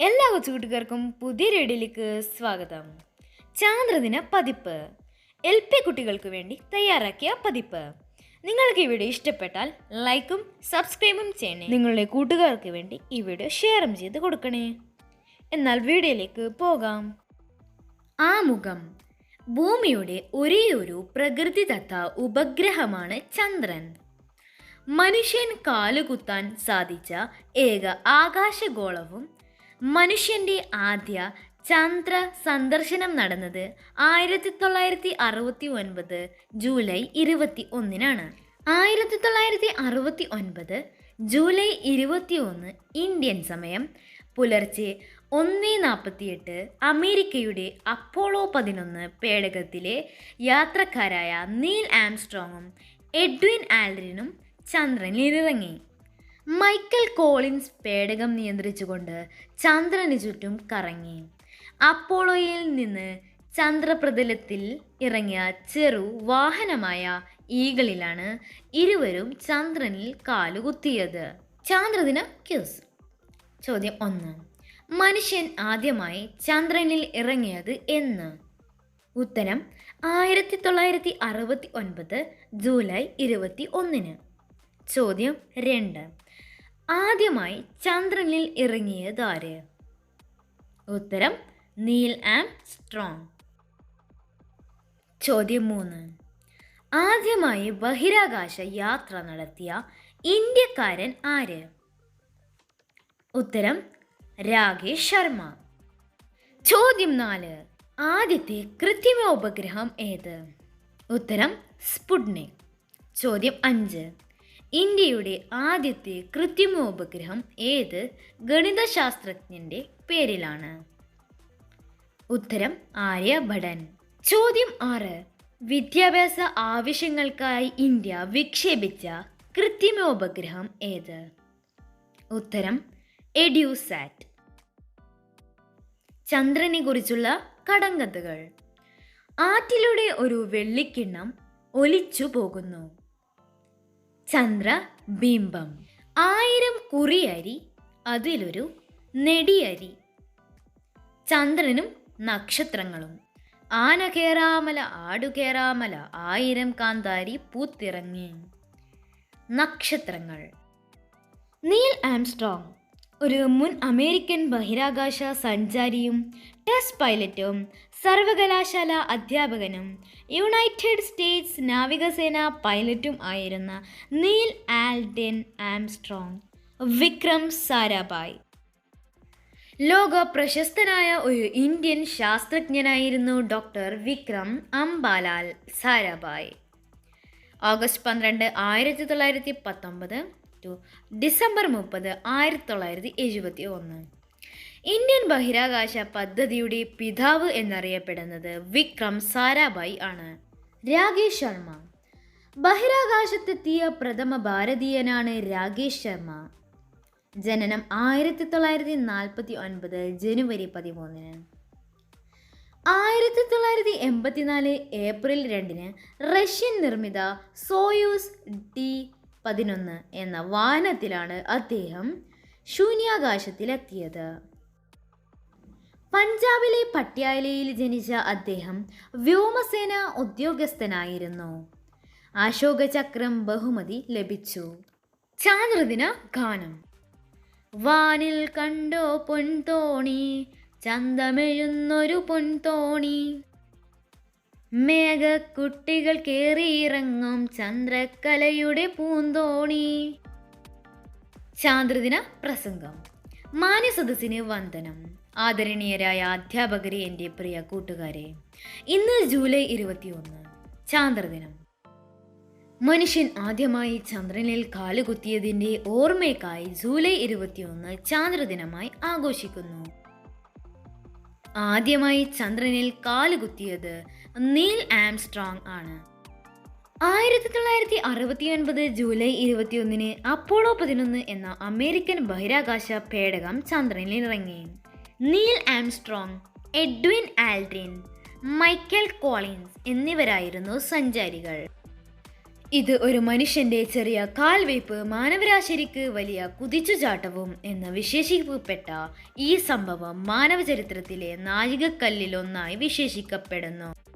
എല്ലാ കൊച്ചുകൂട്ടുകാർക്കും പുതിയ റേഡിയോയിലേക്ക് സ്വാഗതം. ചാന്ദ്രദിന പതിപ്പ്. എൽ പി കുട്ടികൾക്ക് വേണ്ടി തയ്യാറാക്കിയ പതിപ്പ്. നിങ്ങൾക്ക് ഈ വീഡിയോ ഇഷ്ടപ്പെട്ടാൽ ലൈക്കും സബ്സ്ക്രൈബും ചെയ്യണേ. നിങ്ങളുടെ കൂട്ടുകാർക്ക് വേണ്ടി ഈ വീഡിയോ ഷെയറും ചെയ്ത് കൊടുക്കണേ. എന്നാൽ വീഡിയോയിലേക്ക് പോകാം. ആമുഖം. ഭൂമിയുടെ ഒരേയൊരു പ്രകൃതിദത്ത ഉപഗ്രഹമാണ് ചന്ദ്രൻ. മനുഷ്യൻ കാലുകുത്താൻ സാധിച്ച ഏക ആകാശഗോളവും മനുഷ്യന്റെ ആദ്യ ചന്ദ്ര സന്ദർശനം നടന്നത് ആയിരത്തി തൊള്ളായിരത്തി അറുപത്തി ഒൻപത് ജൂലൈ ഇരുപത്തി ഒന്നിനാണ് ആയിരത്തി തൊള്ളായിരത്തി അറുപത്തി ഒൻപത് ജൂലൈ ഇരുപത്തി ഒന്ന് ഇന്ത്യൻ സമയം. പുലർച്ചെ ഒന്ന് നാൽപ്പത്തിയെട്ട് അമേരിക്കയുടെ അപ്പോളോ പതിനൊന്ന് പേടകത്തിലെ യാത്രക്കാരായ നീൽ ആംസ്ട്രോങ്ങും എഡ്വിൻ ആൽഡ്രിനും ചന്ദ്രനിലിറങ്ങി. മൈക്കൽ കോളിൻസ് പേടകം നിയന്ത്രിച്ചുകൊണ്ട് ചന്ദ്രന് ചുറ്റും കറങ്ങി. അപ്പോളോയിൽ നിന്ന് ചന്ദ്രപ്രതലത്തിൽ ഇറങ്ങിയ ചെറു വാഹനമായ ഈകളിലാണ് ഇരുവരും ചന്ദ്രനിൽ കാലുകുത്തിയത്. ചാന്ദ്രദിന ക്യൂസ്. ചോദ്യം ഒന്ന്. മനുഷ്യൻ ആദ്യമായി ചന്ദ്രനിൽ ഇറങ്ങിയത് എന്ന്. ഉത്തരം ആയിരത്തി തൊള്ളായിരത്തി അറുപത്തി ഒൻപത് ജൂലൈ ഇരുപത്തി ഒന്നിന് ചോദ്യം രണ്ട്. ആദ്യമായി ചന്ദ്രനിൽ ഇറങ്ങിയത് ആര്? ഉത്തരം നീൽ ആം സ്ട്രോങ്. ചോദ്യം മൂന്ന്. ആദ്യമായി ബഹിരാകാശ യാത്ര നടത്തിയ ഇന്ത്യക്കാരൻ ആര്? ഉത്തരം രാകേഷ് ശർമ്മ. ചോദ്യം നാല്. ആദ്യത്തെ കൃത്രിമ ഉപഗ്രഹം ഏത്? ഉത്തരം സ്പുട്നിക്. ചോദ്യം അഞ്ച്. ഇന്ത്യയുടെ ആദ്യത്തെ കൃത്രിമ ഉപഗ്രഹം ഏത് ഗണിതശാസ്ത്രജ്ഞന്റെ പേരിലാണ്? ഉത്തരം ആര്യഭടൻ ചോദ്യം ആറ്. വിദ്യാഭ്യാസ ആവശ്യങ്ങൾക്കായി ഇന്ത്യ വിക്ഷേപിച്ച കൃത്രിമ ഉപഗ്രഹം ഏത്? ഉത്തരം എഡ്യൂസാറ്റ്. ചന്ദ്രനെ കുറിച്ചുള്ള കടങ്കഥകൾ. ആറ്റിലൂടെ ഒരു വെള്ളിക്കിണ്ണം ഒലിച്ചു പോകുന്നു. ചന്ദ്രബിംബം ആയിരം കുറിയരി അതിലൊരു നെടിയരി. ചന്ദ്രനും നക്ഷത്രങ്ങളും. ആന കേറാമല ആടു കേറാമല ആയിരം കാന്താരി പൂത്തിറങ്ങി. നക്ഷത്രങ്ങൾ. നീൽ ആംസ്ട്രോങ് ഒരു മുൻ അമേരിക്കൻ ബഹിരാകാശ സഞ്ചാരിയും ടെസ്റ്റ് പൈലറ്റും സർവകലാശാല അധ്യാപകനും യുണൈറ്റഡ് സ്റ്റേറ്റ്സ് നാവികസേന പൈലറ്റും ആയിരുന്ന Neil Alden Armstrong Vikram Sarabhai. ലോക പ്രശസ്തനായ ഒരു ഇന്ത്യൻ ശാസ്ത്രജ്ഞനായിരുന്നു ഡോക്ടർ വിക്രം അംബാലാൽ സാരാഭായ്. ഓഗസ്റ്റ് പന്ത്രണ്ട് ആയിരത്തി തൊള്ളായിരത്തി പത്തൊമ്പത് ടു ഡിസംബർ മുപ്പത് ആയിരത്തി തൊള്ളായിരത്തി എഴുപത്തി ഒന്ന്. ഇന്ത്യൻ ബഹിരാകാശ പദ്ധതിയുടെ പിതാവ് എന്നറിയപ്പെടുന്നത് വിക്രം സാരാഭായ് ആണ്. രാകേഷ് ശർമ്മ. ബഹിരാകാശത്തെത്തിയ പ്രഥമ ഭാരതീയനാണ് രാകേഷ് ശർമ്മ. ജനനം ആയിരത്തി തൊള്ളായിരത്തി നാൽപ്പത്തി ഒൻപത് ജനുവരി പതിമൂന്നിന്. ആയിരത്തി തൊള്ളായിരത്തി എൺപത്തിനാല് ഏപ്രിൽ രണ്ടിന് റഷ്യൻ നിർമ്മിത സോയൂസ് ഡി പതിനൊന്ന് എന്ന വാഹനത്തിലാണ് അദ്ദേഹം ശൂന്യാകാശത്തിലെത്തിയത്. പഞ്ചാബിലെ പട്യാലയിൽ ജനിച്ച അദ്ദേഹം വ്യോമസേന ഉദ്യോഗസ്ഥനായിരുന്നു. അശോക ചക്രം ബഹുമതി ലഭിച്ചു. ചാന്ദ്രദിന ഗാനം. വാനിൽ കണ്ടോ പൊൻതോണി ചന്തമെഴുന്നൊരു പൊൻതോണി. മേഘക്കുട്ടികൾ കേറിയിറങ്ങും ചന്ദ്രക്കലയുടെ പൂന്തോണി. ചാന്ദ്രദിന പ്രസംഗം. മാന്യസദസ്സിന് വന്ദനം. ആദരണീയരായ അധ്യാപകരെ എന്റെ പ്രിയ കൂട്ടുകാരെ ഇന്ന് ജൂലൈ ഇരുപത്തിയൊന്ന് ചാന്ദ്രദിനം. മനുഷ്യൻ ആദ്യമായി ചന്ദ്രനിൽ കാലുകുത്തിയതിന്റെ ഓർമ്മയ്ക്കായി ജൂലൈ ഇരുപത്തിയൊന്ന് ചാന്ദ്രദിനമായി ആഘോഷിക്കുന്നു. ആദ്യമായി ചന്ദ്രനിൽ കാലുകുത്തിയത് നീൽ ആംസ്ട്രോങ് ആണ്. ആയിരത്തി തൊള്ളായിരത്തി അറുപത്തി ഒൻപത് ജൂലൈ ഇരുപത്തിയൊന്നിന് അപ്പോളോ പതിനൊന്ന് എന്ന അമേരിക്കൻ ബഹിരാകാശ പേടകം ചന്ദ്രനിൽ ഇറങ്ങി. Neil Armstrong Edwin Aldrin Michael Collins എന്നിവരായിരുന്നു സഞ്ചാരികൾ. ഇത് ഒരു മനുഷ്യന്റെ ചെറിയ കാൽവയ്പ് മാനവരാശിക്ക് വലിയ കുതിച്ചുചാട്ടവും എന്ന് വിശേഷിക്കപ്പെട്ട ഈ സംഭവം മാനവചരിത്രത്തിലെ നാഴികക്കല്ലിലൊന്നായി വിശേഷിക്കപ്പെടുന്നു.